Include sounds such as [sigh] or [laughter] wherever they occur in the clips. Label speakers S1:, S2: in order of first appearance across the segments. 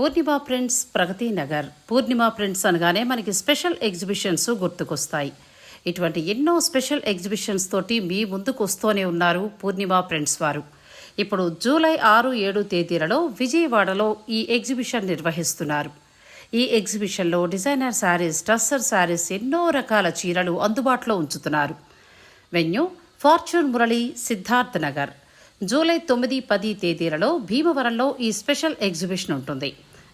S1: పూర్ణిమ prints ప్రగతి Nagar. Purnima prints అనగానే మనకి special exhibitions గుర్తుకొస్తాయి. ఇటువంటి ఎన్నో స్పెషల్ ఎగ్జిబిషన్స్ తోటి మీ ముందుకు వస్తూనే ఉన్నారు పూర్ణిమ ప్రింట్స్ వారు. ఇప్పుడు జూలై ఆరు ఏడు తేదీలలో విజయవాడలో ఈ ఎగ్జిబిషన్ నిర్వహిస్తున్నారు. ఈ ఎగ్జిబిషన్లో డిజైనర్ శారీస్ టస్సర్ శారీస్ ఎన్నో రకాల చీరలు అందుబాటులో ఉంచుతున్నారు. Venue fortune Murali Siddharth Nagar. July తొమ్మిది పది తేదీలలో భీమవరంలో ఈ స్పెషల్ ఎగ్జిబిషన్ ఉంటుంది.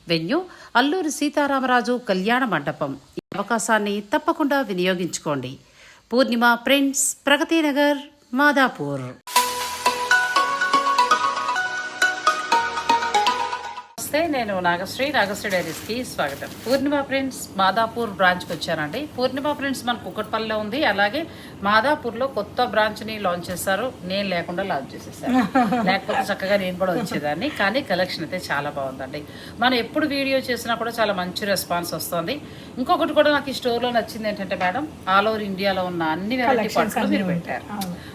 S1: వెన్యూ అల్లూరి సీతారామరాజు కళ్యాణ మండపం. ఈ అవకాశాన్ని తప్పకుండా వినియోగించుకోండి. పూర్ణిమ ప్రింట్స్ ప్రగతి నగర్ మాదాపూర్. నమస్తే నేను నాగశ్రీ నాగశ్రీ డైరీస్కి స్వాగతం. పూర్ణిమ ప్రింట్స్ మాదాపూర్ బ్రాంచ్కి వచ్చానండి. పూర్ణిమ ప్రింట్స్ మన కుక్కట్పల్లిలో ఉంది. అలాగే మాదాపూర్లో కొత్త బ్రాంచ్ని లాంచ్ చేశారు. నేను లేకుండా లాంచ్ చేసేసాను. [laughs] లేకపోతే చక్కగా నేను కూడా వచ్చేదాన్ని. కానీ కలెక్షన్ అయితే చాలా బాగుందండి. మనం ఎప్పుడు వీడియో చేసినా కూడా చాలా మంచి రెస్పాన్స్ వస్తుంది. ఇంకొకటి కూడా నాకు ఈ స్టోర్లో నచ్చింది ఏంటంటే మేడం ఆల్ ఓవర్ ఇండియాలో ఉన్న అన్ని వెరైటీ పట్టులు మీరు పెట్టారు.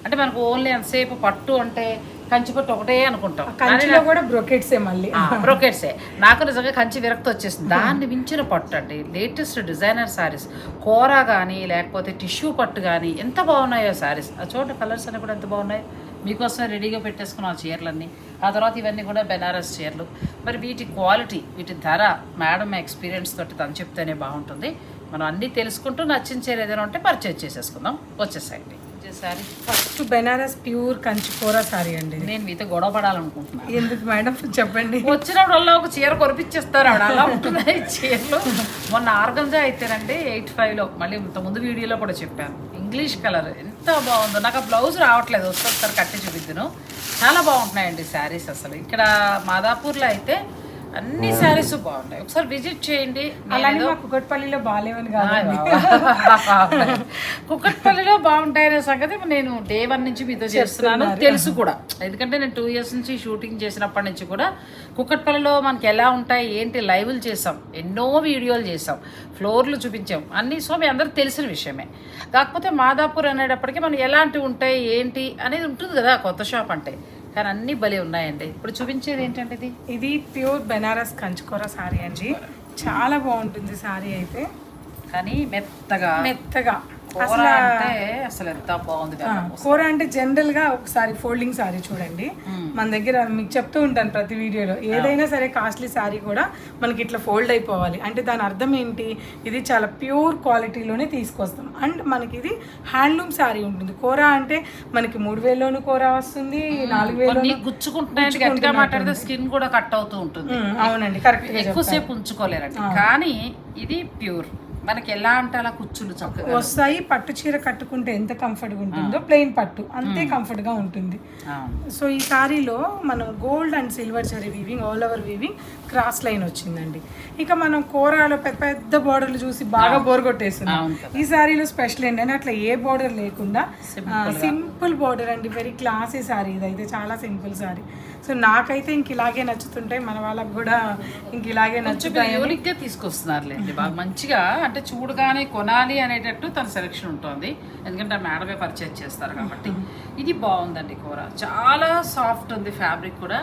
S1: అంటే మనకు ఓన్లీ ఎంతసేపు పట్టు అంటే కంచి పట్టు ఒకటే అనుకుంటాం.
S2: కంచిలో కూడా బ్రొకెట్సే మళ్ళీ.
S1: బ్రోకెట్సే నాకు నిజంగా కంచి విరక్తి వచ్చేసింది. దాన్ని మించిన పట్టు అండి. లేటెస్ట్ డిజైనర్ శారీస్ కూర కానీ లేకపోతే టిష్యూ పట్టు కానీ ఎంత బాగున్నాయో శారీస్ ఆ చోట కలర్స్ అన్ని కూడా ఎంత బాగున్నాయి? మీకోసమే రెడీగా పెట్టేసుకున్నాం ఆ చీరలన్నీ. ఆ తర్వాత ఇవన్నీ కూడా బెనారస్ చీరలు. మరి వీటి క్వాలిటీ వీటి ధర మేడం ఎక్స్పీరియన్స్ తోటి తను చెప్తేనే బాగుంటుంది. మనం అన్నీ తెలుసుకుంటూ నచ్చిన చీర ఏదైనా ఉంటే పర్చేజ్ చేసేసుకుందాం. వచ్చేసాయండి. శారీ
S2: ఫస్ట్ బెనారస్ ప్యూర్ కంచి కూర సారీ అండి.
S1: నేను మీతో గొడవ పడాలనుకుంటున్నాను
S2: ఎందుకు మేడం? చెప్పండి.
S1: వచ్చినప్పుడల్లా ఒక చీర కొనిపించేస్తారు ఆవిడ. అలా ఉంటున్నాయి చీరలు. మొన్న ఆర్గంజా అయితేనండి ఎయిట్ ఫైవ్లో మళ్ళీ ఇంత ముందు వీడియోలో కూడా చెప్పాను. ఇంగ్లీష్ కలర్ ఎంత బాగుందో. నాకు ఆ బ్లౌజ్ రావట్లేదు. వస్తే ఒకసారి కట్టి చూపిద్దును. చాలా బాగుంటున్నాయండి శారీస్ అసలు. ఇక్కడ మాదాపూర్లో అయితే అన్ని శారీస్ బాగుంటాయి ఒకసారి విజిట్ చేయండి.
S2: అలానే మా కుకట్పల్లిలో బాగాలేవని కాదు
S1: కుక్కట్పల్లిలో బాగుంటాయనే సంగతి నేను డే వన్ నుంచి మీతో చేస్తున్నాను. తెలుసు కూడా. ఎందుకంటే నేను టూ ఇయర్స్ నుంచి షూటింగ్ చేసినప్పటి నుంచి కూడా కుక్కట్పల్లిలో మనకి ఎలా ఉంటాయి ఏంటి లైవ్లు చేసాం ఎన్నో వీడియోలు చేసాం ఫ్లోర్లు చూపించాం అన్ని సో మీ అందరికి తెలిసిన విషయమే. కాకపోతే మాదాపూర్ అనేటప్పటికీ మనం ఎలాంటివి ఉంటాయి ఏంటి అనేది ఉంటుంది కదా కొత్త షాప్ అంటే. కానీ అన్నీ భలే ఉన్నాయండి. ఇప్పుడు చూపించేది ఏంటంటే ఇది?
S2: ఇది ప్యూర్ బెనారస్ కంచి కూర సారీ అండి. చాలా బాగుంటుంది సారీ అయితే.
S1: కానీ మెత్తగా.
S2: మెత్తగా.
S1: కూర అంటే అసలు ఎంత బాగుంది
S2: కూర అంటే జనరల్గా ఒకసారి ఫోల్డింగ్ సారీ చూడండి. మన దగ్గర మీకు చెప్తూ ఉంటాను ప్రతి వీడియోలో. ఏదైనా సరే కాస్ట్లీ సారీ కూడా మనకి ఇట్లా ఫోల్డ్ అయిపోవాలి. అంటే దాని అర్థం ఏంటి? ఇది చాలా ప్యూర్ క్వాలిటీలోనే తీసుకొస్తాం. అండ్ మనకి ఇది హ్యాండ్లూమ్ సారీ ఉంటుంది. కూర అంటే మనకి మూడు వేలలోను కూర వస్తుంది నాలుగు వేలు
S1: గట్టిగా మాట్లాడితే స్కిన్ కూడా కట్ అవుతూ ఉంటుంది.
S2: అవునండి కరెక్ట్
S1: ఎక్కువసేపు ఉంచుకోలేరండి. కానీ ఇది ప్యూర్ మనకి ఎలా అంటే అలా కుచ్చులు చక్కగా
S2: వస్తాయి పట్టు చీర కట్టుకుంటే ఎంత కంఫర్ట్గా ఉంటుందో ప్లెయిన్ పట్టు. అంతే కంఫర్ట్గా ఉంటుంది. సో ఈ సారీలో మనం gold and silver zari weaving all over weaving cross line వచ్చిందండి. ఇక మనం కూరలో పెద్ద పెద్ద బోర్డర్లు చూసి బాగా బోర్ కొట్టేస్తున్నాం. ఈ సారీలో స్పెషల్ ఏంటంటే అట్లా ఏ బోర్డర్ లేకుండా సింపుల్ బోర్డర్ అండి. వెరీ క్లాసీ సారీ ఇదైతే చాలా సింపుల్ సారీ. సో నాకైతే ఇంక ఇలాగే నచ్చుతుంటాయి మన వాళ్ళకి కూడా ఇంక ఇలాగే నచ్చుతాయి
S1: యూనిక్గా తీసుకొస్తున్నారులేండి బాగా. మంచిగా అంటే చూడగానే కొనాలి అనేటట్టు తన సెలెక్షన్ ఉంటుంది. ఎందుకంటే ఆ మేడమే పర్చేజ్ చేస్తారు కాబట్టి. ఇది బాగుందండి కూర. చాలా సాఫ్ట్ ఉంది ఫ్యాబ్రిక్ కూడా.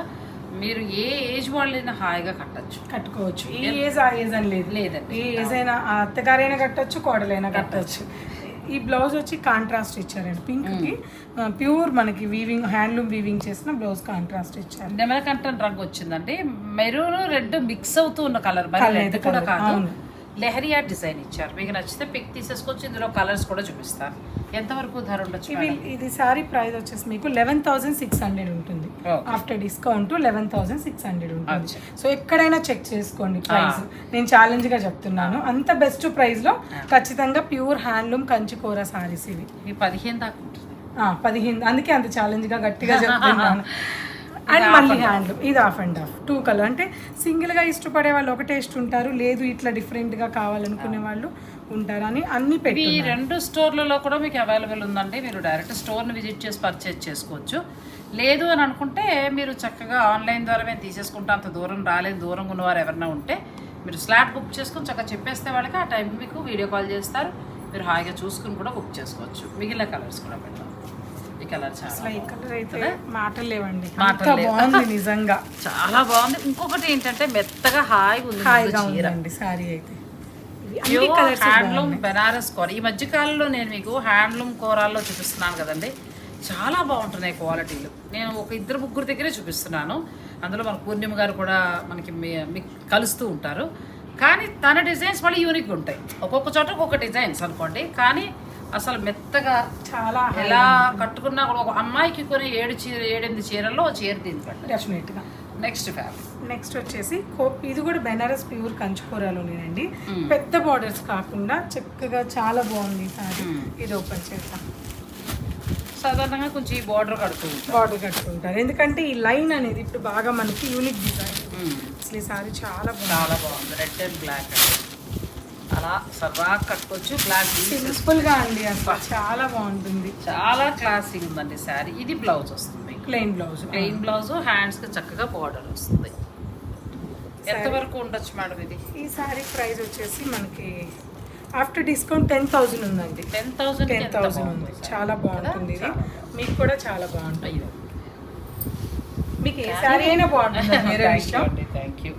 S1: మీరు ఏ ఏజ్ వాళ్ళైనా హాయిగా కట్టచ్చు.
S2: కట్టుకోవచ్చు. ఈ ఏజ్ ఆ ఏజ్ అని లేదు.
S1: లేదండి.
S2: ఏ ఏజ్ అయినా అత్తగారైనా కట్టొచ్చు కోడలైనా కట్టొచ్చు. ఈ బ్లౌజ్ వచ్చి కాంట్రాస్ట్ ఇచ్చారండి. పింక్కి ప్యూర్ మనకి వీవింగ్ హ్యాండ్లూమ్ వీవింగ్ చేసిన బ్లౌజ్ కాంట్రాస్ట్ ఇచ్చారు.
S1: నెమలకంఠన్ రంగు వచ్చిందండి. మెరూన్ రెడ్ మిక్స్ అవుతూ ఉన్న కలర్ మరి కూడా కాదు. లెహరియా డిజైన్ ఇచ్చారు. మీకు నచ్చితే పిక్ తీసేసుకోవచ్చు. ఇందులో కలర్స్ కూడా చూపిస్తాను ఎంతవరకు ధర ఉండొచ్చు
S2: ఇది సారీ ప్రైస్ వచ్చేసి మీకు లెవెన్ థౌసండ్ సిక్స్ హండ్రెడ్ ఉంటుంది. After discount eleven thousand six hundred ఉంటుంది. సో ఎక్కడైనా చెక్ చేసుకోండి ప్రైస్ నేను ఛాలెంజ్గా చెప్తున్నాను. అంత బెస్ట్ ప్రైస్లో ఖచ్చితంగా ప్యూర్ హ్యాండ్లూమ్ కంచి కూర సారీస్ ఇవి
S1: పదిహేను దాకా
S2: పదిహేను. అందుకే అంత ఛాలెంజ్గా గట్టిగా [laughs] చెప్తున్నాను. అండ్ మళ్ళీ హ్యాండ్లూమ్ ఇది half and half two colour అంటే సింగిల్గా ఇష్టపడే వాళ్ళు ఒకటే ఇష్టంటారు లేదు ఇట్లా డిఫరెంట్గా కావాలనుకునే వాళ్ళు ఉంటారని అన్ని పెట్టి
S1: ఈ రెండు స్టోర్లలో కూడా మీకు అవైలబుల్ ఉందండి. మీరు డైరెక్ట్ స్టోర్ని విజిట్ చేసి పర్చేజ్ చేసుకోవచ్చు. లేదు అని అనుకుంటే మీరు చక్కగా ఆన్లైన్ ద్వారా మేము తీసేసుకుంటాం అంత దూరం రాలేదు దూరంగా ఉన్నవారు ఎవరైనా ఉంటే మీరు స్లాట్ బుక్ చేసుకొని చక్కగా చెప్పేస్తే వాళ్ళకి ఆ టైం మీకు వీడియో కాల్ చేస్తారు. మీరు హాయిగా చూసుకుని కూడా బుక్ చేసుకోవచ్చు. మిగిలిన కలర్స్ కూడా పెడతాం ఈ కలర్ చాలా
S2: అసలు ఈ కలర్ అయితే? మాటలు లేవండి. బాగుంది [laughs] నిజంగా.
S1: చాలా బాగుంది. ఇంకొకటి ఏంటంటే మెత్తగా హాయిగా ఉంది
S2: హాయిగా ఉందండి సారీ అయితే.
S1: హ్యాండ్లూమ్ బెనారస్ కూర ఈ మధ్య కాలంలో నేను మీకు హ్యాండ్లూమ్ కూరల్లో చూపిస్తున్నాను కదండి. చాలా బాగుంటున్నాయి క్వాలిటీలు నేను ఒక ఇద్దరు ముగ్గురు దగ్గరే చూపిస్తున్నాను. అందులో మన పూర్ణిమ గారు కూడా మనకి కలుస్తూ ఉంటారు. కానీ తన డిజైన్స్ మళ్ళీ యూనిక్ ఉంటాయి. ఒక్కొక్క చోట ఒక్కొక్క డిజైన్స్ అనుకోండి. కానీ అసలు మెత్తగా
S2: చాలా
S1: ఎలా కట్టుకున్నా కూడా ఒక అమ్మాయికి కొని ఏడు చీర ఏడెనిమిది చీరల్లో చీర దీని
S2: డెఫినెట్గా
S1: నెక్స్ట్ ఫ్యాబ్రిక్
S2: నెక్స్ట్ వచ్చేసి ఇది కూడా బెనారస్ ప్యూర్ కంచుకూరలోనేనండి పెద్ద బార్డర్స్ కాకుండా చక్కగా చాలా బాగుంది సారీ ఇది ఓపెన్ చేద్దాం.
S1: సాధారణంగా కొంచెం ఈ బార్డర్ కడుతూ ఉంటాం
S2: బార్డర్ కట్టుకుంటారు ఎందుకంటే ఈ లైన్ అనేది ఇప్పుడు బాగా మనకి యూనిక్ డిజైన్. అసలు ఈ సారీ చాలా బాగుంది.
S1: చాలా బాగుంది. Red and. బ్లాక్ అలా సర్రా కట్టుకోవచ్చు. బ్లాక్
S2: సింపుల్గా అండి అసలు. చాలా బాగుంటుంది.
S1: చాలా క్లాసిక్ ఉందండి శారీ ఇది బ్లౌజ్ వస్తుంది.
S2: ప్లెయిన్ బ్లౌజ్
S1: ప్లెయిన్ బ్లౌజ్ హ్యాండ్స్కి చక్కగా బార్డర్ వస్తుంది. ఎంతవరకు ఉండొచ్చు మేడం ఇది?
S2: ఈ సారీ ప్రైస్ వచ్చేసి మనకి ఆఫ్టర్ డిస్కౌంట్ టెన్ థౌసండ్ ఉందండి.
S1: టెన్ థౌసండ్
S2: టెన్ థౌసండ్ ఉంది. చాలా బాగుంటుంది ఇది. మీకు కూడా చాలా బాగుంటుంది. మీకు ఏ సారీ అయినా బాగుంటుంది
S1: థ్యాంక్ యూ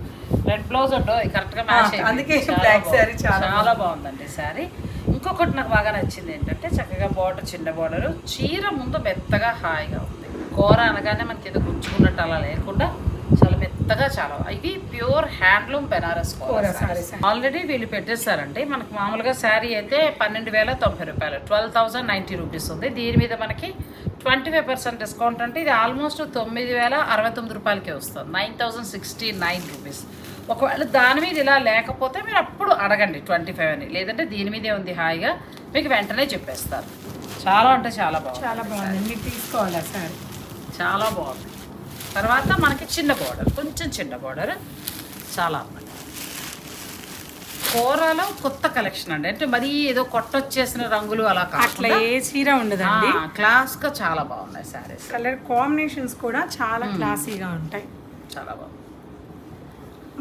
S1: రెడ్ బ్లౌజ్ ఉండో కరెక్ట్గా
S2: ఆ,
S1: మ్యాచ్
S2: అందుకే black saree చాలా
S1: చాలా బాగుందండి శారీ ఇంకొకటి నాకు బాగా నచ్చింది ఏంటంటే చక్కగా బార్డర్ చిన్న బార్డర్ చీర ముందు మెత్తగా హాయిగా ఉంది కూర అనగానే మనకి ఏదో గుంజుకున్నట్టు అలా లేకుండా చాలా మెత్తగా చాలా. ఇది ప్యూర్ హ్యాండ్లూమ్ బెనారస్. ఆల్రెడీ వీళ్ళు పెట్టేశారండి. మనకు మామూలుగా శారీ అయితే పన్నెండు వేల తొంభై రూపాయలు. ట్వెల్వ్ థౌసండ్ నైంటీ రూపీస్ ఉంది. దీని మీద మనకి ట్వంటీ ఫైవ్ పర్సెంట్ డిస్కౌంట్ అంటే ఇది ఆల్మోస్ట్ తొమ్మిది వేల అరవై తొమ్మిది రూపాయలకే వస్తుంది. Nine thousand sixty nine rupees. ఒకవేళ దాని మీద ఇలా లేకపోతే మీరు అప్పుడు అడగండి ట్వంటీ ఫైవ్ అని. లేదంటే దీని మీదే ఉంది హాయిగా. మీకు వెంటనే చెప్పేస్తారు. చాలా అంటే చాలా బాగుంది.
S2: చాలా బాగుంది. మీరు తీసుకోవాలి సారీ?
S1: చాలా బాగుంది. తర్వాత మనకి చిన్న బార్డర్ కొంచెం చిన్న బార్డర్ చాలా అందంగా కూరలో కొత్త కలెక్షన్ అండి. అంటే మరీ ఏదో కొట్టొచ్చేసిన రంగులు అలా
S2: అట్లా ఏ చీర ఉండదండి.
S1: క్లాస్గా చాలా బాగున్నాయి శారీస్
S2: కలర్ కాంబినేషన్స్ కూడా చాలా క్లాసీగా ఉంటాయి.
S1: చాలా బాగుంది.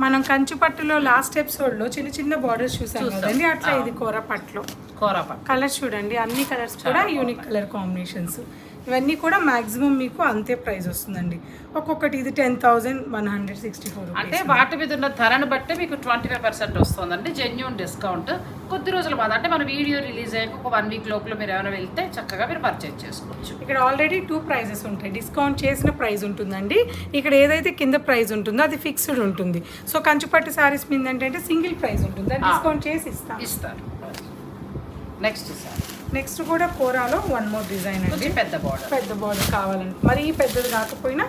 S2: మనం కంచు పట్టులో లాస్ట్ ఎపిసోడ్లో చిన్న చిన్న బార్డర్స్ చూసాం కదండి. అట్లా ఇది కూర పట్టులో.
S1: కూర
S2: కలర్స్ చూడండి. అన్ని కలర్స్ కూడా యూనిక్ కలర్ కాంబినేషన్స్ ఇవన్నీ కూడా మాక్సిమం మీకు అంతే ప్రైస్ వస్తుందండి. ఒక్కొక్కటి ఇది ten thousand one hundred sixty four
S1: అంటే వాటి మీద ఉన్న ధరను బట్టి మీకు ట్వంటీ ఫైవ్ పర్సెంట్ వస్తుందండి. జెన్యున్ డిస్కౌంట్ కొద్ది రోజుల బాధ అంటే మన వీడియో రిలీజ్ అయ్యాక ఒక వన్ వీక్ లోపల మీరు ఏమైనా వెళ్తే చక్కగా మీరు పర్చేజ్ చేసుకోవచ్చు.
S2: ఇక్కడ ఆల్రెడీ టూ ప్రైజెస్ ఉంటాయి. డిస్కౌంట్ చేసిన ప్రైస్ ఉంటుందండి. ఇక్కడ ఏదైతే కింద ప్రైస్ ఉంటుందో అది ఫిక్స్డ్ ఉంటుంది. సో కంచుపట్టు శారీస్ మీద ఏంటంటే సింగిల్ ప్రైస్ ఉంటుంది. డిస్కౌంట్ చేసి ఇస్తాం.
S1: ఇస్తారు. Next sir.
S2: నెక్స్ట్ కూడా కోరాలో వన్ మోర్ డిజైన్ అండి.
S1: పెద్ద బార్డర్
S2: పెద్ద బార్డర్ కావాలంటే మరీ పెద్దది కాకపోయినా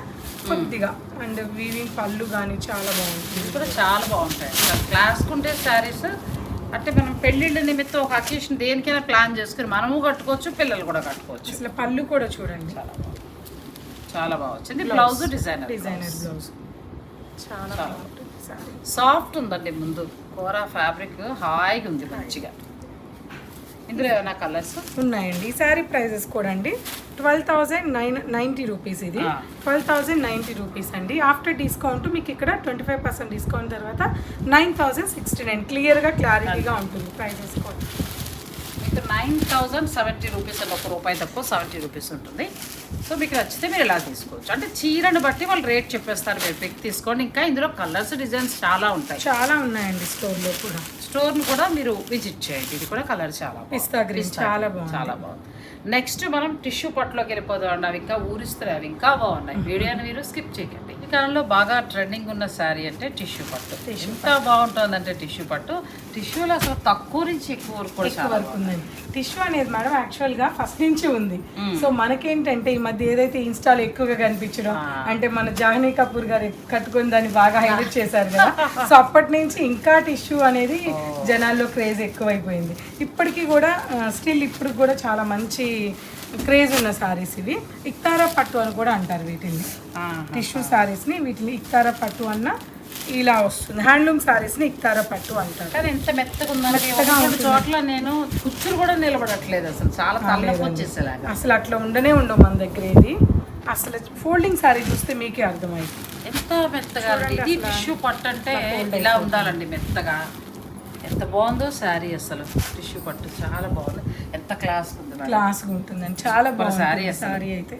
S2: కొద్దిగా. అండ్ వీవింగ్ పళ్ళు కానీ చాలా బాగుంటుంది.
S1: కూడా చాలా బాగుంటాయి. క్లాస్ ఉంటే శారీస్ అంటే మనం పెళ్ళిళ్ళ నిమిత్తం ఒక అకేషన్ దేనికైనా ప్లాన్ చేసుకుని మనము కట్టుకోవచ్చు పిల్లలు కూడా కట్టుకోవచ్చు.
S2: అసలు పళ్ళు కూడా చూడండి.
S1: చాలా చాలా బాగా వచ్చింది. బ్లౌజ్ డిజైనర్
S2: డిజైనర్ బ్లౌజ్ చాలా
S1: సాఫ్ట్ ఉందండి ముందు. కూర ఫ్యాబ్రిక్ హాయిగా ఉంది మంచిగా. ఇందులో ఏమైనా కలర్స్
S2: ఉన్నాయండి. ఈ శారీ ప్రైజెస్ కూడా అండి twelve thousand nine ninety rupees ఇది. ట్వెల్వ్ థౌజండ్ నైంటీ రూపీస్ అండి. ఆఫ్టర్ డిస్కౌంట్ మీకు ఇక్కడ ట్వంటీ ఫైవ్ పర్సెంట్ డిస్కౌంట్ తర్వాత నైన్ థౌజండ్ సిక్స్టీ నైన్ క్లియర్గా క్లారిటీగా ఉంటుంది ప్రైజెస్ కూడా.
S1: మీకు నైన్ థౌజండ్ సెవెంటీ రూపీస్ అని ఒక రూపాయి తక్కువ సెవెంటీ రూపీస్ ఉంటుంది. సో మీకు నచ్చితే మీరు ఇలా తీసుకోవచ్చు. అంటే చీరను బట్టి వాళ్ళు రేట్ చెప్పేస్తారు మీరు. పిక్ తీసుకోండి. ఇంకా ఇందులో కలర్స్ డిజైన్స్ చాలా ఉంటాయి.
S2: చాలా ఉన్నాయండి స్టోర్లో కూడా.
S1: స్టోర్ని కూడా మీరు విజిట్ చేయండి. ఇది కూడా కలర్ చాలా.
S2: పిస్తా గ్రీన్ చాలా బాగుంది.
S1: చాలా బాగుంది. నెక్స్ట్ మనం టిష్యూ పట్టులోకి వెళ్ళిపోదాం అండి. అవి ఇంకా ఊరిస్తున్నాయి అవి ఇంకా బాగున్నాయి. వీడియోని మీరు స్కిప్ చేయకండి. ఈ కాలంలో బాగా ట్రెండింగ్ ఉన్న శారీ అంటే టిష్యూ పట్టు. ఎంత బాగుంటుందంటే టిష్యూ పట్టు. టిష్యూలో అసలు తక్కువ నుంచి ఎక్కువ వరకు
S2: టిష్యూ అనేది మేడం యాక్చువల్గా ఫస్ట్ నుంచి ఉంది. సో మనకేంటంటే ఈ మధ్య ఏదైతే ఇన్స్టాల్ ఎక్కువగా కనిపించడం. అంటే మన జాహ్నవి కపూర్ గారు కట్టుకుని దాన్ని బాగా [laughs] హైలైట్ చేశారు కదా. సో అప్పటి నుంచి ఇంకా టిష్యూ అనేది జనాల్లో క్రేజ్ ఎక్కువైపోయింది. ఇప్పటికీ కూడా స్టిల్ ఇప్పుడు కూడా చాలా మంచి క్రేజ్ ఉన్న సారీస్ ఇవి. ఇక్తారా పట్టు అని కూడా అంటారు వీటిని. టిష్యూ సారీస్ని వీటిని ఇక్తారా పట్టు అన్న ఇలా వస్తుంది. హ్యాండ్లూమ్ సారీస్ని ఇక్తారా పట్టు అంటారు.
S1: కానీ ఎంత మెత్తగా. చోట్ల నేను కుచ్చులు కూడా నిలబడట్లేదు అసలు. చాలా తలనొప్పి వచ్చేసేలాగా.
S2: అసలు అట్లా ఉండనే ఉండవు మన దగ్గర ఇది అసలు ఫోల్డింగ్ సారీ చూస్తే మీకే అర్థమైంది.
S1: ఎంత మెత్తగా. ఇది టిష్యూ పట్టు అంటే ఇలా ఉండాలండి మెత్తగా. ఎంత బాగుందో శారీ అసలు. టిష్యూ పట్టు చాలా బాగుంది. ఎంత క్లాస్ ఉంది మేడం.
S2: క్లాస్ ఉంటుందండి. చాలా బాగుంది
S1: అసలు.
S2: సారీ అయితే.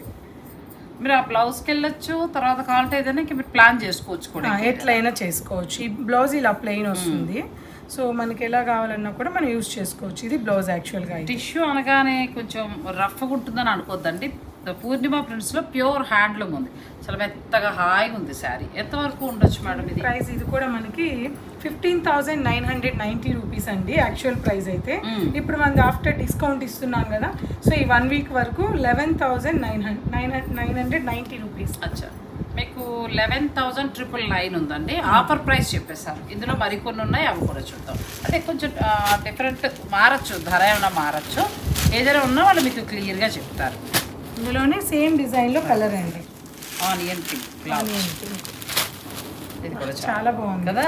S1: మీరు ఆ బ్లౌజ్కి వెళ్ళొచ్చు తర్వాత కావాలంటే ఏదైనా ఇంక మీరు ప్లాన్ చేసుకోవచ్చు కూడా
S2: ఎట్లయినా చేసుకోవచ్చు. ఈ బ్లౌజ్ ఇలా ప్లెయిన్ వస్తుంది. సో మనకి ఎలా కావాలన్నా కూడా మనం యూస్ చేసుకోవచ్చు. ఇది బ్లౌజ్ యాక్చువల్గా
S1: టిష్యూ అనగానే కొంచెం రఫ్గా ఉంటుందని అనుకోద్దండి. పూర్ణిమ ప్రింట్స్లో ప్యూర్ హ్యాండ్లూమ్ ఉంది. చాలా మెత్తగా హాయిగా ఉంది శారీ. ఎంతవరకు ఉండొచ్చు మేడం ఇది?
S2: ప్రైస్ ఇది కూడా మనకి fifteen thousand nine hundred ninety rupees అండి యాక్చువల్ ప్రైస్ అయితే.
S1: మ్మ్.
S2: ఇప్పుడు మనకి ఆఫ్టర్ డిస్కౌంట్ ఇస్తున్నాం కదా సో ఈ వన్ వీక్ వరకు eleven thousand nine hundred nine nine hundred ninety rupees
S1: అచ్చా. మీకు లెవెన్ థౌజండ్ ట్రిపుల్ నైన్ ఉందండి. ఆఫర్ ప్రైస్ చెప్పేశారు. ఇందులో మరికొన్ని ఉన్నాయి అవి కూడా చూద్దాం. అంటే కొంచెం డిఫరెంట్ మారచ్చు ధర ఏమైనా మారచ్చు. ఏదైనా ఉన్నా వాళ్ళు మీకు క్లియర్గా చెప్తారు.
S2: ఇందులోనే సేమ్ డిజైన్లో కలర్ అండి.
S1: Onion pink
S2: Onion pink.
S1: ఇది కూడా చాలా
S2: బాగుంది.
S1: కదా?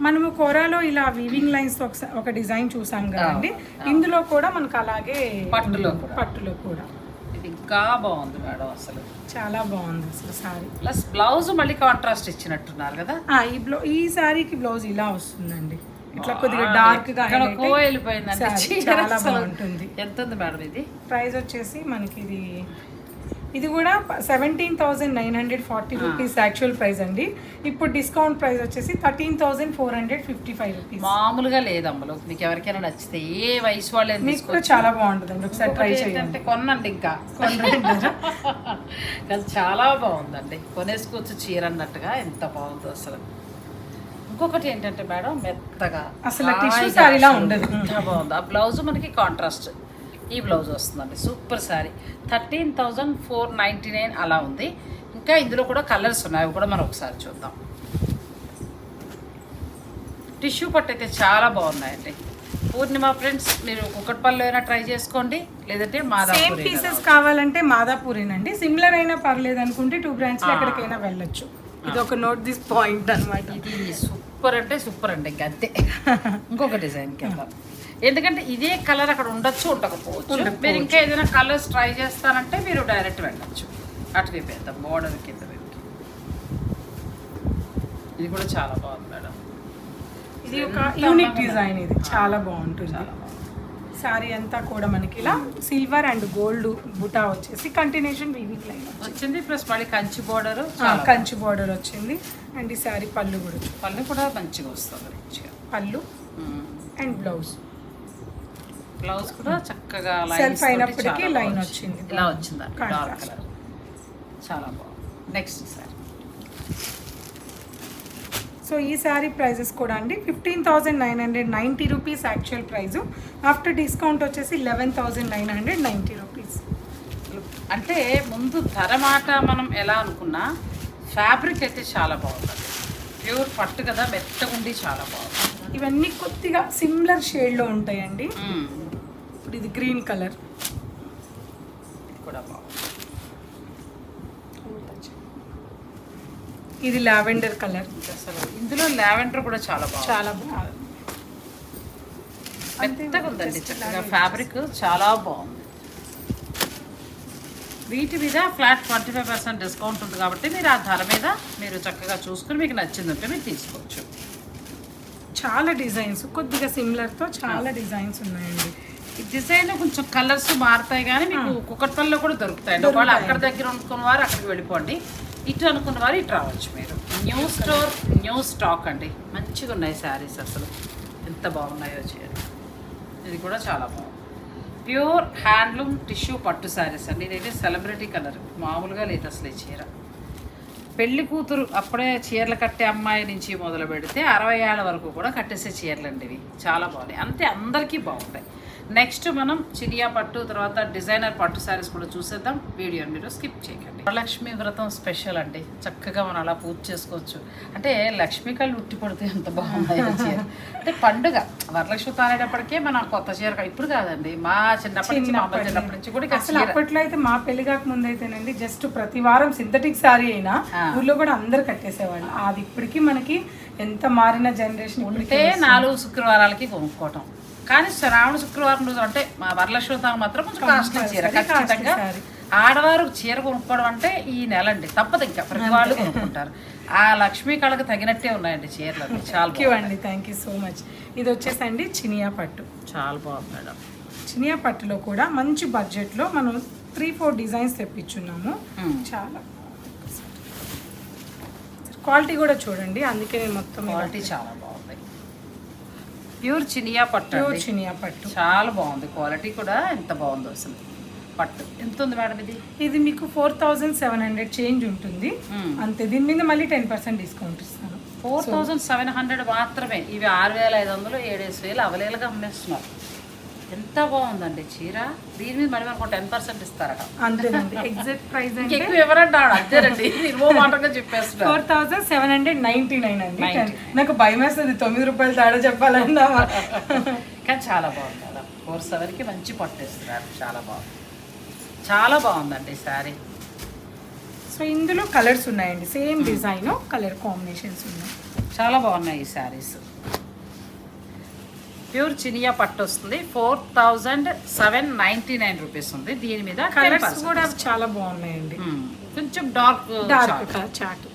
S2: మనము కోరాలో ఇలా వీవింగ్ లైన్స్ ఒక డిజైన్ చూసాం కదండి ఇందులో కూడా మనకు అలాగే
S1: పట్టులో.
S2: పట్టులో కూడా.
S1: ఇది ఇంకా బాగుంది మేడం అసలు.
S2: చాలా బాగుంది అసలు సారీ.
S1: ప్లస్ బ్లౌజ్ మళ్ళీ కాంట్రాస్ట్ ఇచ్చినట్టున్నారు కదా?
S2: ఈ బ్లౌ ఈ సారీకి బ్లౌజ్ ఇలా వస్తుందండి. ఇట్లా కొద్దిగా
S1: డార్క్గా
S2: చాలా. బాగుంటుంది.
S1: ఎంత ఉంది మేడం ఇది?
S2: ప్రైస్ వచ్చేసి మనకి ఇది ఇది కూడా seventeen thousand nine hundred forty rupees actual price అండి. ఇప్పుడు డిస్కౌంట్ ప్రైస్ వచ్చేసి thirteen thousand four hundred fifty five rupees
S1: మామూలుగా లేదు అమ్మలు మీకు ఎవరికైనా నచ్చితే ఏ వయసు వాళ్ళు
S2: మీకు కూడా చాలా బాగుంటుందండి. ఒకసారి ట్రై చేయండి.
S1: కొనండి ఇంకా. అది [laughs] చాలా బాగుందండి. కొనేసుకోవచ్చు చీర అన్నట్టుగా ఎంత బాగుందో అసలు. ఇంకొకటి ఏంటంటే మేడం మెత్తగా.
S2: అసలు tissue
S1: హాయిగా
S2: saree లా
S1: అసలు
S2: ఉండదు.
S1: బాగుంది. ఆ బ్లౌజ్ మనకి కాంట్రాస్ట్ ఈ బ్లౌజ్ వస్తుందండి. Super sari thirteen thousand four ninety nine అలా ఉంది. ఇంకా ఇందులో కూడా కలర్స్ ఉన్నాయి. అవి కూడా మనం ఒకసారి చూద్దాం. టిష్యూ పట్టు అయితే చాలా బాగున్నాయండి. పూర్ణిమ ఫ్రెండ్స్ మీరు కుక్కట్పల్లిలో అయినా ట్రై చేసుకోండి. లేదంటే
S2: సేమ్
S1: మాదాపూర్
S2: పీసెస్ కావాలంటే మాదాపూరేనండి. సిమిలర్ అయినా పర్లేదు అనుకుంటే టూ బ్రాంచ్ ఎక్కడికైనా వెళ్ళొచ్చు. ఇది ఒక నోట్ దిస్ పాయింట్ అన్నమాట.
S1: ఇది సూపర్ అంటే సూపర్ అండి ఇంకా అంతే. ఇంకొక డిజైన్ ఎందుకంటే ఇదే కలర్ అక్కడ ఉండొచ్చు ఉండకపోవచ్చు. మీరు ఇంకా ఏదైనా కలర్స్ ట్రై చేస్తానంటే మీరు డైరెక్ట్ వెళ్ళొచ్చు. అటువైపు వేద్దాం బోర్డర్ కింద ఇది కూడా చాలా బాగుంది మేడం.
S2: ఇది ఒక యూనిక్ డిజైన్ ఇది. చాలా బాగుంటుంది. సారీ అంతా కూడా మనకి ఇలా సిల్వర్ అండ్ గోల్డ్ బుటా వచ్చేసి కంటిన్యూషన్ వీవింగ్ లైన్
S1: వచ్చింది. ప్లస్ మళ్ళీ కంచి బోర్డర్
S2: కంచి బార్డర్ వచ్చింది. అండ్ ఈ సారీ పళ్ళు కూడా వచ్చింది.
S1: పళ్ళు కూడా మంచిగా వస్తుంది మంచిగా.
S2: పళ్ళు అండ్ బ్లౌజ్
S1: బ్లౌజ్ కూడా చక్కగా తోటి
S2: అయినప్పటికీ
S1: బాగా
S2: వచ్చింది.
S1: ఇలా. కలర్ చాలా బాగుంది. నెక్స్ట్ సార్
S2: సో ఈ శారీ ప్రైజెస్ కూడా అండి. Fifteen thousand nine hundred ninety rupees actual price after discount వచ్చేసి eleven thousand nine hundred ninety rupees
S1: అంటే ముందు ధర మాట మనం ఎలా అనుకున్నా ఫ్యాబ్రిక్ అయితే చాలా బాగుంది ప్యూర్ పట్టు కదా మెత్తగుండి చాలా బాగుంది
S2: ఇవన్నీ కొద్దిగా సిమిలర్ షేడ్లో ఉంటాయండి. ఇప్పుడు ఇది గ్రీన్ కలర్
S1: ఇది కూడా బాగుంది.
S2: ఇది లావెండర్ కలర్.
S1: అసలు ఇందులో లావెండర్ కూడా చాలా బాగుంది.
S2: చాలా బాగుంది.
S1: మెత్తగా ఉందండి చక్కగా. ఫ్యాబ్రిక్ చాలా బాగుంది. వీటి మీద flat twenty five percent discount ఉంది కాబట్టి మీరు ఆ ధర మీద మీరు చక్కగా చూసుకుని మీకు నచ్చింది ఉంటే మీరు తీసుకోవచ్చు.
S2: చాలా డిజైన్స్ కొద్దిగా సిమిలర్తో చాలా డిజైన్స్ ఉన్నాయండి.
S1: ఈ డిజైన్ కొంచెం కలర్స్ మారుతాయి కానీ మీకు కుక్కట్పల్లిలో కూడా దొరుకుతాయండి. ఒకవేళ అక్కడ దగ్గర అనుకున్న వారు అక్కడికి వెళ్ళిపోండి. ఇటు అనుకున్న వారు ఇటు రావచ్చు మీరు. న్యూ స్టోర్ న్యూ స్టాక్ అండి. మంచిగా ఉన్నాయి శారీస్ అసలు. ఎంత బాగున్నాయో చీర ఇది కూడా చాలా బాగుంది. ప్యూర్ హ్యాండ్లూమ్ టిష్యూ పట్టు శారీస్ అండి. ఇదైతే సెలబ్రిటీ కలర్. మామూలుగా లేదు అసలు ఈ చీర. పెళ్ళి కూతురు అప్పుడే చీరలు కట్టే అమ్మాయి నుంచి మొదలు పెడితే అరవై ఏళ్ళ వరకు కూడా కట్టేసే చీరలు అండి ఇవి. చాలా బాగున్నాయి. అంతే అందరికీ బాగుంటాయి. నెక్స్ట్ మనం చినియా పట్టు తర్వాత డిజైనర్ పట్టు శారీస్ కూడా చూసేద్దాం. వీడియో మీరు స్కిప్ చేయకండి. వరలక్ష్మి వ్రతం స్పెషల్ అండి. చక్కగా మనం అలా పూజ చేసుకోవచ్చు. అంటే లక్ష్మీ కళ్ళు ఉట్టి పడితే ఎంత ఈ చీర అంటే పండుగ. వరలక్ష్మి తానేటప్పటికే మన కొత్త చీర ఇప్పుడు కాదండి. మా చిన్నప్పటి నుంచి మా చిన్నప్పటి నుంచి కూడా
S2: అసలు అప్పట్లో అయితే మా పెళ్ళి కాక ముందు అయితేనండి జస్ట్ ప్రతి వారం సింథటిక్ సారీ అయినా. ఊళ్ళో కూడా అందరు కట్టేసేవాళ్ళు. అది ఇప్పటికీ మనకి ఎంత మారిన జనరేషన్
S1: ఉంటే నాలుగు శుక్రవారాలకి కొనుక్కోవటం. కానీ శ్రావణ శుక్రవారం రోజు అంటే మా వరలక్ష్మి మాత్రం కొంచెం కాస్ట్లీ చీర. ఖచ్చితంగా. ఆడవారు చీర కొనుక్కోవడం అంటే ఈ నెల అండి తప్పదు ఇంకా. ప్రతి వాళ్ళు కొనుక్కుంటారు. ఆ లక్ష్మీ కళకు తగినట్టే ఉన్నాయండి చీరలు. చాలా
S2: అండి. థ్యాంక్ యూ సో మచ్ ఇది వచ్చేసండి చినియా పట్టు.
S1: చాలా బాగుంది మేడం.
S2: చినియా పట్టులో కూడా మంచి బడ్జెట్లో మనం త్రీ ఫోర్ డిజైన్స్ తెప్పించున్నాము. చాలా క్వాలిటీ కూడా చూడండి. అందుకే నేను మొత్తం
S1: క్వాలిటీ చాలా బాగుంది. ప్యూర్ చినియా పట్టు
S2: ప్యూర్. చినియా పట్టు.
S1: చాలా బాగుంది. క్వాలిటీ కూడా ఎంత బాగుందో అసలు. పట్టు. ఎంత ఉంది మేడం ఇది?
S2: ఇది మీకు four thousand seven hundred change ఉంటుంది. అంతే దీని మీద మళ్ళీ టెన్ పర్సెంట్ డిస్కౌంట్ ఇస్తాను.
S1: ఫోర్ థౌజండ్ సెవెన్ హండ్రెడ్ మాత్రమే. ఇవి ఆరు వేల ఐదు వందలు ఏడేసి వేలు అవలేలుగా అమ్మేస్తున్నారు. ఎంత బాగుందండి చీర? దీని మీద మరి మనకు టెన్ పర్సెంట్ ఇస్తారట.
S2: అంతేనండి. ఎగ్జాక్ట్ ప్రైస్ అంటే
S1: ఎక్కువ ఎవరంటే అంతేనండి నిర్మో మాటగా చెప్పేస్తున్నారు.
S2: Four thousand seven hundred ninety nine అండి
S1: 99.
S2: నాకు భయం వేస్తుంది. తొమ్మిది రూపాయలు తేడా చెప్పాలన్నా
S1: కానీ చాలా బాగుంది మేడం. ఫోర్ సెవెన్కి మంచి పట్టేస్తున్నారు చాలా బాగుంది. చాలా బాగుందండి శారీ.
S2: సో ఇందులో కలర్స్ ఉన్నాయండి. సేమ్ డిజైన్ కలర్ కాంబినేషన్స్ ఉన్నాయి.
S1: చాలా బాగున్నాయి ఈ శారీస్. ప్యూర్ చినియా పట్టు వస్తుంది. Four thousand seven ninety nine rupees ఉంది. దీని మీద
S2: కలర్స్ కూడా చాలా బాగున్నాయండి.
S1: కొంచెం డార్క్
S2: డార్క్ చాట్.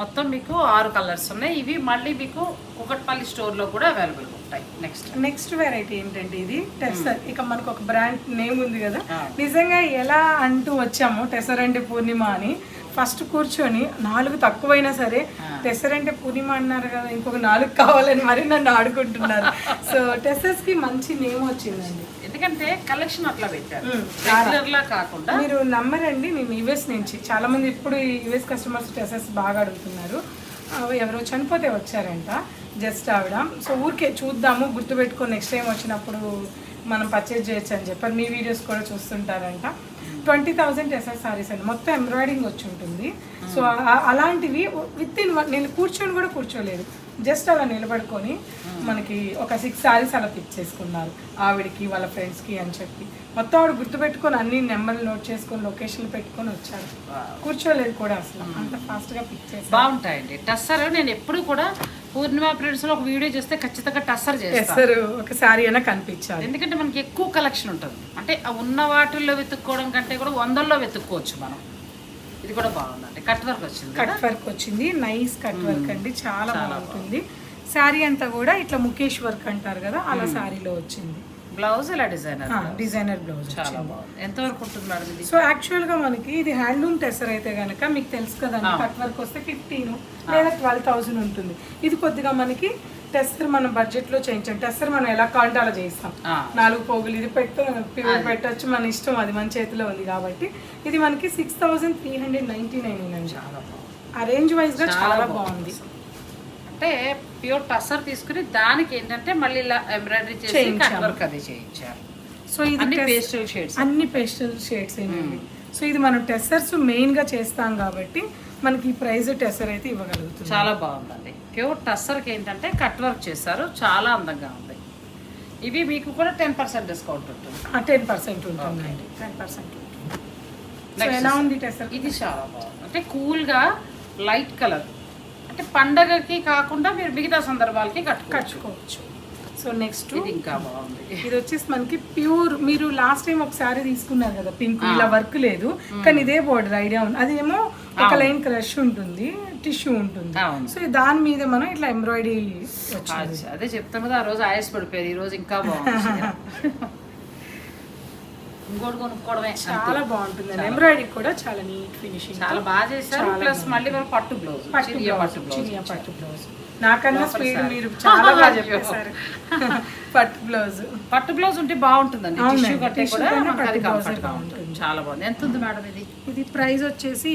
S1: మొత్తం మీకు ఆరు కలర్స్ ఉన్నాయి. ఇవి మళ్ళీ మీకు కుకట్పల్లి స్టోర్లో కూడా అవైలబుల్ ఉంటాయి. నెక్స్ట్
S2: నెక్స్ట్ వెరైటీ ఏంటంటే ఇది? టెసర్ ఇక మనకు ఒక బ్రాండ్ నేమ్ ఉంది కదా. నిజంగా ఎలా అంటూ వచ్చాము టెసర్ అంటే పూర్ణిమ అని. ఫస్ట్ కూర్చొని నాలుగు తక్కువైనా సరే టెసర్ అంటే పూర్ణిమ అన్నారు కదా ఇంకొక నాలుగు కావాలని మరి నన్ను ఆడుకుంటున్నారు. సో టెసర్స్కి మంచి నేమ్ వచ్చిందండి.
S1: ఎందుకంటే కలెక్షన్ అట్లా పెట్టారు. కాకుండా
S2: మీరు నమ్మరండి నేను యుఎస్ నుంచి. చాలా మంది ఇప్పుడు యుఎస్ కస్టమర్స్ టెసెస్ బాగా అడుగుతున్నారు. ఎవరో చనిపోతే వచ్చారంట జస్ట్ ఆవిడ. సో ఊరికే చూద్దాము గుర్తుపెట్టుకొని నెక్స్ట్ టైం వచ్చినప్పుడు మనం పర్చేజ్ చేయొచ్చు అని చెప్పారు. మీ వీడియోస్ కూడా చూస్తుంటారంట. ట్వంటీ థౌజండ్ ఎస్ఎస్ సారీస్ అండి. మొత్తం ఎంబ్రాయిడింగ్ వచ్చి ఉంటుంది. సో అలాంటివి విత్ ఇన్ నేను కూర్చొని కూడా కూర్చోలేదు. జస్ట్ అలా నిలబడుకొని మనకి ఒక సిక్స్ సారీస్ అలా పిక్ చేసుకున్నారు. ఆవిడకి వాళ్ళ ఫ్రెండ్స్కి అని చెప్పి. మొత్తం ఆవిడ గుర్తుపెట్టుకొని అన్ని నెంబర్లు నోట్ చేసుకొని లొకేషన్లు పెట్టుకొని వచ్చారు. కూర్చోలేదు కూడా అసలు. అంత ఫాస్ట్గా పిక్ చేసి
S1: బాగుంటాయండి. టస్సర్ నేను ఎప్పుడు కూడా పూర్ణిమ ప్రింట్స్లో ఒక వీడియో చేస్తే ఖచ్చితంగా టస్సర్ చేస్తాను
S2: ఎస్సరు ఒక సారీ అయినా కనిపించాలి.
S1: ఎందుకంటే మనకి ఎక్కువ కలెక్షన్ ఉంటుంది. అంటే ఆ ఉన్న వాటిల్లో వెతుక్కోవడం కంటే కూడా వందల్లో వెతుక్కోవచ్చు మనం. ఇది కూడా బాగుందండి. కట్ వర్క్ వచ్చింది
S2: కట్ వర్క్ వచ్చింది. నైస్ కట్ వర్క్ అండి. చాలా బాగుంటుంది. శారీ అంతా కూడా ఇట్లా ముఖేష్ వర్క్ అంటారు కదా అలా శారీలో వచ్చింది.
S1: బ్లౌజ్ ఇలా డిజైనర్
S2: డిజైనర్ బ్లౌజ్
S1: చాలా బాగుంది. ఎంతవరకు ఉంటుంది మేడం ఇది?
S2: సో యాక్చువల్గా మనకి ఇది హ్యాండ్లూమ్ టెసర్ అయితే గనక మీకు తెలుసు కదండి కట్ వర్క్ వస్తే ఫిఫ్టీన్ లేదా ట్వెల్వ్ థౌసండ్ ఉంటుంది. ఇది కొద్దిగా మనకి టెస్టర్ మన బడ్జెట్లో చేయించాం టెస్టర్ మనం ఎలా కావాలంటే అలా చేయిస్తాం. నాలుగు పోగులు ఇది పెట్టు ప్యూర్ పెట్టచ్చు మన ఇష్టం అది మన చేతిలో ఉంది కాబట్టి. ఇది మనకి six thousand three hundred ninety nine
S1: చాలా బాగుంది.
S2: ఆ రేంజ్ వైజ్గా చాలా బాగుంది.
S1: అంటే ప్యూర్ టస్సర్ తీసుకుని దానికి ఏంటంటే మళ్ళీ ఇలా ఎంబ్రాయిడరీ చేసి కట్ వర్క్ అది చేయించారు.
S2: సో ఇది
S1: పేస్టల్ షేడ్స్.
S2: అన్ని పేస్టల్ షేడ్స్ ఏనండి సో ఇది మనం టెస్సర్స్ మెయిన్గా చేస్తాం కాబట్టి మనకి ఈ ప్రైస్ టెస్సర్ అయితే ఇవ్వగలుగుతుంది
S1: చాలా బాగుందండి. ప్యూర్ టస్సర్కి ఏంటంటే కట్ వర్క్ చేశారు. చాలా అందంగా ఉంది. ఇవి మీకు కూడా టెన్ పర్సెంట్ డిస్కౌంట్ ఉంటుంది.
S2: టెన్ పర్సెంట్ ఉంటుందండి. టెన్ పర్సెంట్ ఉంటుంది. ఎలా ఉంది టెస్సర్
S1: ఇది చాలా బాగుంది. అంటే కూల్గా లైట్ కలర్. అంటే పండగకి కాకుండా మీరు మిగతా సందర్భాలకి కట్టుకోవచ్చు.
S2: కట్టుకోవచ్చు. సో నెక్స్ట్
S1: ఇది ఇంకా బాగుంది.
S2: ఇది వచ్చేసి మనకి ప్యూర్ మీరు లాస్ట్ టైం ఒకసారి తీసుకున్నారు కదా పింక్ ఇలా వర్క్ లేదు. కానీ ఇదే బోర్డర్ ఐడియా ఉంది. అదేమో ఒక లైన్ క్రష్ ఉంటుంది టిష్యూ ఉంటుంది. సో దాని మీద మనం ఇట్లా ఎంబ్రాయిడరీ
S1: అదే చెప్తాను కదా ఆ రోజు ఆయాస పడిపోయారు ఈ రోజు ఇంకా బాగుంది. [laughs] ఇంకోటి కొనుక్కోవడమే
S2: చాలా బాగుంటుంది. ఎంబ్రాయిడరీ కూడా చాలా నీట్ ఫినిషింగ్
S1: చాలా బాగా చేశారు ప్లస్ మళ్ళీ మనం పట్టు బ్లౌజ్
S2: పట్టు
S1: పట్టు బ్లౌజ్
S2: పట్టు బ్లౌజ్ నాకన్నా స్పీడ్ మీరు చాలా బాగా చెప్పేశారు. [laughs] పట్టు బ్లౌజ్
S1: పట్టు బ్లౌజ్ ఉంటే బాగుంటుందండి. టిష్యూ కట్టే కూడా అది
S2: పట్టు
S1: కంఫర్ట్
S2: బ్లౌజే
S1: గా ఉంటుంది. చాలా బాగుంది. ఎంత ఉంది మేడం ఇది?
S2: ఇది ప్రైస్ వచ్చేసి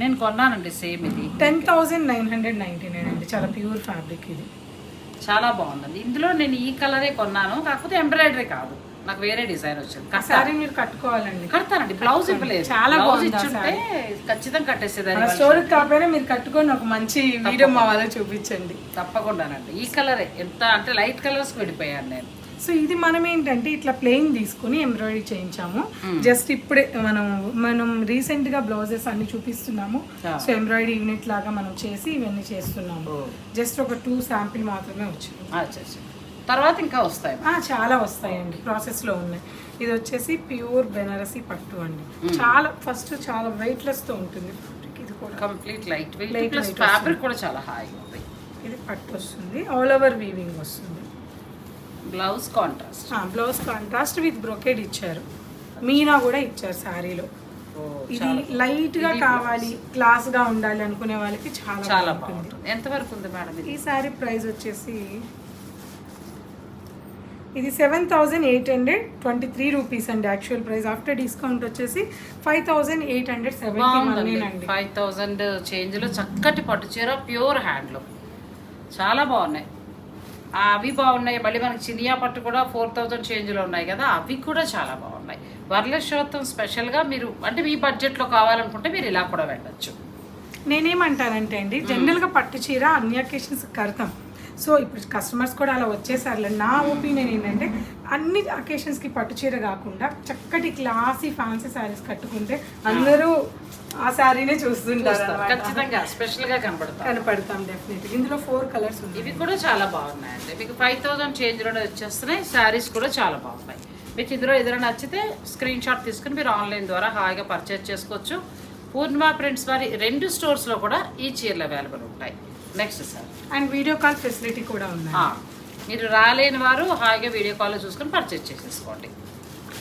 S1: నేను కొన్నానండి సేమ్ ఇది.
S2: Ten thousand nine hundred ninety nine అండి. చాలా ప్యూర్ ఫ్యాబ్రిక్ ఇది.
S1: చాలా బాగుందండి. ఇందులో నేను ఈ కలరే కొన్నాను. కాకపోతే ఎంబ్రాయిడరీ కాదు. నాకు వేరే డిజైన్ వచ్చింది.
S2: శారీ మీరు కట్టుకోవాలండి.
S1: కడతానండి. బ్లౌజ్ ఇవ్వలేదు.
S2: చాలా
S1: బ్లౌజ్ ఇచ్చుంటే ఖచ్చితంగా కట్టేసేదాన్ని
S2: స్టోర్ కాకపోయినా మీరు కట్టుకొని ఒక మంచి వీడియో మా వాళ్ళకి చూపించండి.
S1: తప్పకుండానండి. ఈ కలరే. ఎంత అంటే లైట్ కలర్స్ వెళ్ళిపోయాను నేను.
S2: సో ఇది మనం ఏంటంటే ఇట్లా ప్లెయిన్ తీసుకుని ఎంబ్రాయిడరీ చేయించాము. జస్ట్ ఇప్పుడే మనం మనం రీసెంట్గా బ్లౌజెస్ అన్ని చూపిస్తున్నాము. సో ఎంబ్రాయిడరీ యూనిట్ లాగా మనం చేసి ఇవన్నీ చేస్తున్నాము. జస్ట్ ఒక టూ శాంపిల్ మాత్రమే వచ్చింది.
S1: తర్వాత ఇంకా వస్తాయి?
S2: చాలా వస్తాయండి. ప్రాసెస్లో ఉన్నాయి. ఇది వచ్చేసి ప్యూర్ బెనారసి పట్టు అండి. చాలా ఫస్ట్ చాలా వెయిట్లెస్తో ఉంటుంది. fabric. ఇది కూడా.
S1: కంప్లీట్ లైట్ వెయిట్ ఫ్యాబ్రిక్ కూడా చాలా హాయిగా ఉంది.
S2: ఇది పట్టు వస్తుంది. ఆల్ ఓవర్ వీవింగ్ వస్తుంది.
S1: Blouse contrast
S2: blouse contrast with brocade ఇచ్చారు. మీనా కూడా ఇచ్చారు శారీలో. ఇది లైట్గా కావాలి క్లాస్గా ఉండాలి అనుకునే వాళ్ళకి చాలా
S1: చాలా
S2: బాగుంటుంది.
S1: ఎంత వరకు ఉంది మేడం
S2: ఈ శారీ ప్రైస్ వచ్చేసి ఇది seven thousand eight hundred twenty three rupees అండి. యాక్చువల్ ప్రైస్ ఆఫ్టర్ డిస్కౌంట్ వచ్చేసి ఫైవ్ థౌజండ్ ఎయిట్ హండ్రెడ్ అండి.
S1: ఫైవ్ థౌజండ్ చేంజ్లో చక్కటి పట్టు చీర ప్యూర్ హ్యాండ్లూమ్ చాలా బాగున్నాయి. అవి బాగున్నాయి మళ్ళీ మనకి చినియా పట్టు కూడా ఫోర్ థౌజండ్ చేంజ్లో ఉన్నాయి కదా అవి కూడా చాలా బాగున్నాయి. వరలక్ష్మోత్తం స్పెషల్గా మీరు అంటే మీ బడ్జెట్లో కావాలనుకుంటే మీరు ఇలా కూడా వెళ్ళొచ్చు
S2: నేనేమంటానంటే అండి జనరల్గా పట్టు చీర అన్ని అకేషన్స్ కడతాం. సో ఇప్పుడు కస్టమర్స్ కూడా అలా వచ్చేసారులే. నా ఒపీనియన్ ఏంటంటే అన్ని అకేషన్స్కి పట్టు చీర కాకుండా చక్కటి క్లాసీ ఫ్యాన్సీ శారీస్ కట్టుకుంటే అందరూ ఆ శారీనే చూస్తుంటారు.
S1: ఖచ్చితంగా
S2: కనపడతాం డెఫినెట్ ఇందులో ఫోర్ కలర్స్ ఉన్నాయి.
S1: ఇవి కూడా చాలా బాగున్నాయండి. మీకు ఫైవ్ థౌజండ్ చేంజ్లోనే వచ్చేస్తున్నాయి. శారీస్ కూడా చాలా బాగున్నాయి. మీకు ఇందులో ఏదైనా నచ్చితే స్క్రీన్ షాట్ తీసుకుని మీరు ఆన్లైన్ ద్వారా హాయిగా పర్చేజ్ చేసుకోవచ్చు. పూర్ణిమ ప్రింట్స్ వారి రెండు స్టోర్స్లో కూడా ఈ చీరలు అవైలబుల్ ఉంటాయి. Next sir
S2: and video call facility కూడా ఉంది.
S1: మీరు రాలేని వారు హాయిగా వీడియో కాల్లో చూసుకొని పర్చేజ్ చేసేసుకోండి.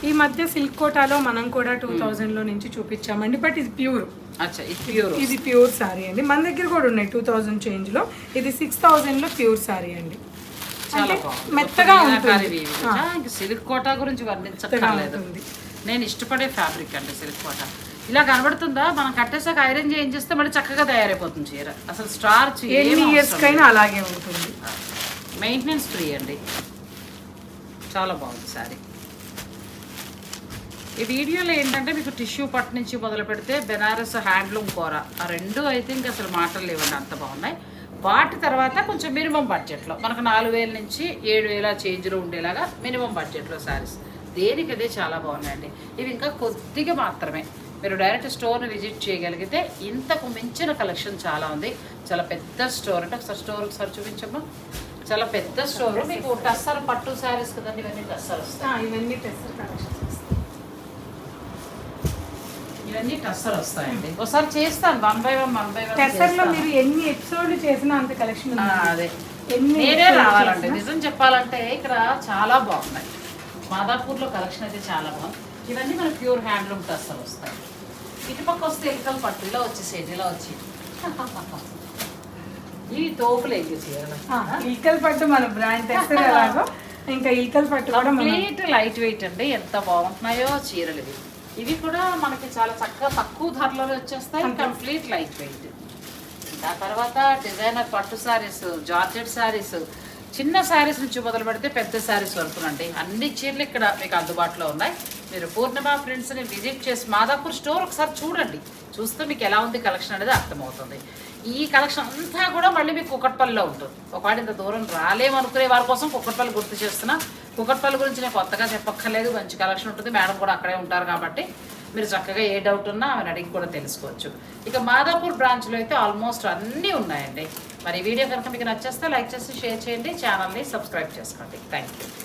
S2: ఈ మధ్య సిల్క్ కోటాలో మనం కూడా టూ లో నుంచి చూపించామండి బట్ ఇది ప్యూర్.
S1: అచ్చా ఇది ప్యూర్.
S2: ఇది ప్యూర్ సారీ అండి. మన దగ్గర కూడా ఉన్నాయి టూ థౌజండ్ చేంజ్లో ఇది సిక్స్ థౌజండ్లో ప్యూర్ సారీ అండి. మెత్తగా ఉంటుంది.
S1: సిల్క్ కోటా గురించి వర్ణించక్కర్లేదు.
S2: ఉంటుంది.
S1: నేను ఇష్టపడే ఫ్యాబ్రిక్ అండి సిల్క్ కోటా. ఇలా కనబడుతుందా? మనం కట్టేసాక ఐరన్ చేయించేస్తే మళ్ళీ చక్కగా తయారైపోతుంది చీర. అసలు స్టార్చ్
S2: ఎన్ని ఇయర్స్ కైనా అలాగే ఉంటుంది.
S1: మెయింటెనెన్స్ ఫ్రీ అండి. చాలా బాగుంది సారీ ఈ వీడియోలో ఏంటంటే మీకు టిష్యూ పట్టు నుంచి మొదలు పెడితే బెనారస్ హ్యాండ్లూమ్ కూర. ఆ రెండు అయితే ఇంకా అసలు మాటలు లేవండి అంత బాగున్నాయి. వాటి తర్వాత కొంచెం మినిమం బడ్జెట్లో మనకు నాలుగు వేల నుంచి ఏడు వేల చేంజ్లో ఉండేలాగా మినిమం బడ్జెట్లో శారీస్. దేనికి అదే చాలా బాగున్నాయండి. ఇవి ఇంకా కొద్దిగా మాత్రమే. మీరు డైరెక్ట్ స్టోర్ని విజిట్ చేయగలిగితే ఇంతకు మించిన కలెక్షన్ చాలా ఉంది. చాలా పెద్ద స్టోర్ అంటే ఒకసారి స్టోర్ ఒకసారి చూపించమ్మా. చాలా పెద్ద స్టోర్. మీకు టస్సర్ పట్టు శారీస్ కదండి ఇవన్నీ టస్సర్ వస్తాయి.
S2: ఇవన్నీ టెస్ట్ కలెక్షన్స్
S1: ఇవన్నీ టస్సర్ వస్తాయండి. ఒకసారి చేస్తాను. One by one one by one
S2: టెసర్లో మీరు ఎన్ని ఎపిసోడ్లు చేసినా అంత కలెక్షన్
S1: అదే. నేనే రావాలండి. నిజం చెప్పాలంటే ఇక్కడ చాలా బాగున్నాయి. మాదాపూర్లో కలెక్షన్ అయితే చాలా బాగుంది. ఇవన్నీ మన ప్యూర్ హ్యాండ్లూమ్ టస్సర్ వస్తాయి. ఇటుపక్క వస్తే ఎలుకలు పట్టు ఇలా వచ్చేసేది ఇలా వచ్చి. ఇవి తోపులు
S2: ఇల్కల్ పట్టు మన బ్రాండ్ [laughs] ఎలాగో? ఇంకా ఇల్కల్ పట్టు కూడా
S1: కంప్లీట్ లైట్ వెయిట్ అండి ఎంత బాగుంటున్నాయో చీరలు ఇవి. ఇవి కూడా మనకి చాలా చక్కగా తక్కువ ధరలో వచ్చేస్తాయి కంప్లీట్ లైట్ వెయిట్. ఆ తర్వాత డిజైనర్ పట్టు శారీస్ జార్జెట్ శారీస్ చిన్న శారీస్ నుంచి మొదలు పెడితే పెద్ద శారీస్ వరకునండి అన్ని చీరలు ఇక్కడ మీకు అందుబాటులో ఉన్నాయి. మీరు పూర్ణిమ ఫ్రెండ్స్ని విజిట్ చేసి మాదాపూర్ స్టోర్ ఒకసారి చూడండి. చూస్తే మీకు ఎలా ఉంది కలెక్షన్ అనేది అర్థమవుతుంది. ఈ కలెక్షన్ అంతా కూడా మళ్ళీ మీకు కుక్కట్పల్లిలో ఉంటుంది. ఒకవేళ ఇంత దూరం రాలేమనుకునే వారి కోసం కుక్కట్పల్లి గుర్తు చేస్తున్నా. కుక్కట్పల్లి గురించి నేను కొత్తగా చెప్పక్కర్లేదు. మంచి కలెక్షన్ ఉంటుంది. మేడం కూడా అక్కడే ఉంటారు కాబట్టి మీరు చక్కగా ఏ డౌట్ ఉన్నా ఆమెను అడిగి కూడా తెలుసుకోవచ్చు. ఇక మాదాపూర్ బ్రాంచ్లో అయితే ఆల్మోస్ట్ అన్నీ ఉన్నాయండి. మరి వీడియో కనుక మీకు నచ్చేస్తే లైక్ చేసి షేర్ చేయండి. ఛానల్ని సబ్స్క్రైబ్ చేసుకోండి. Thank you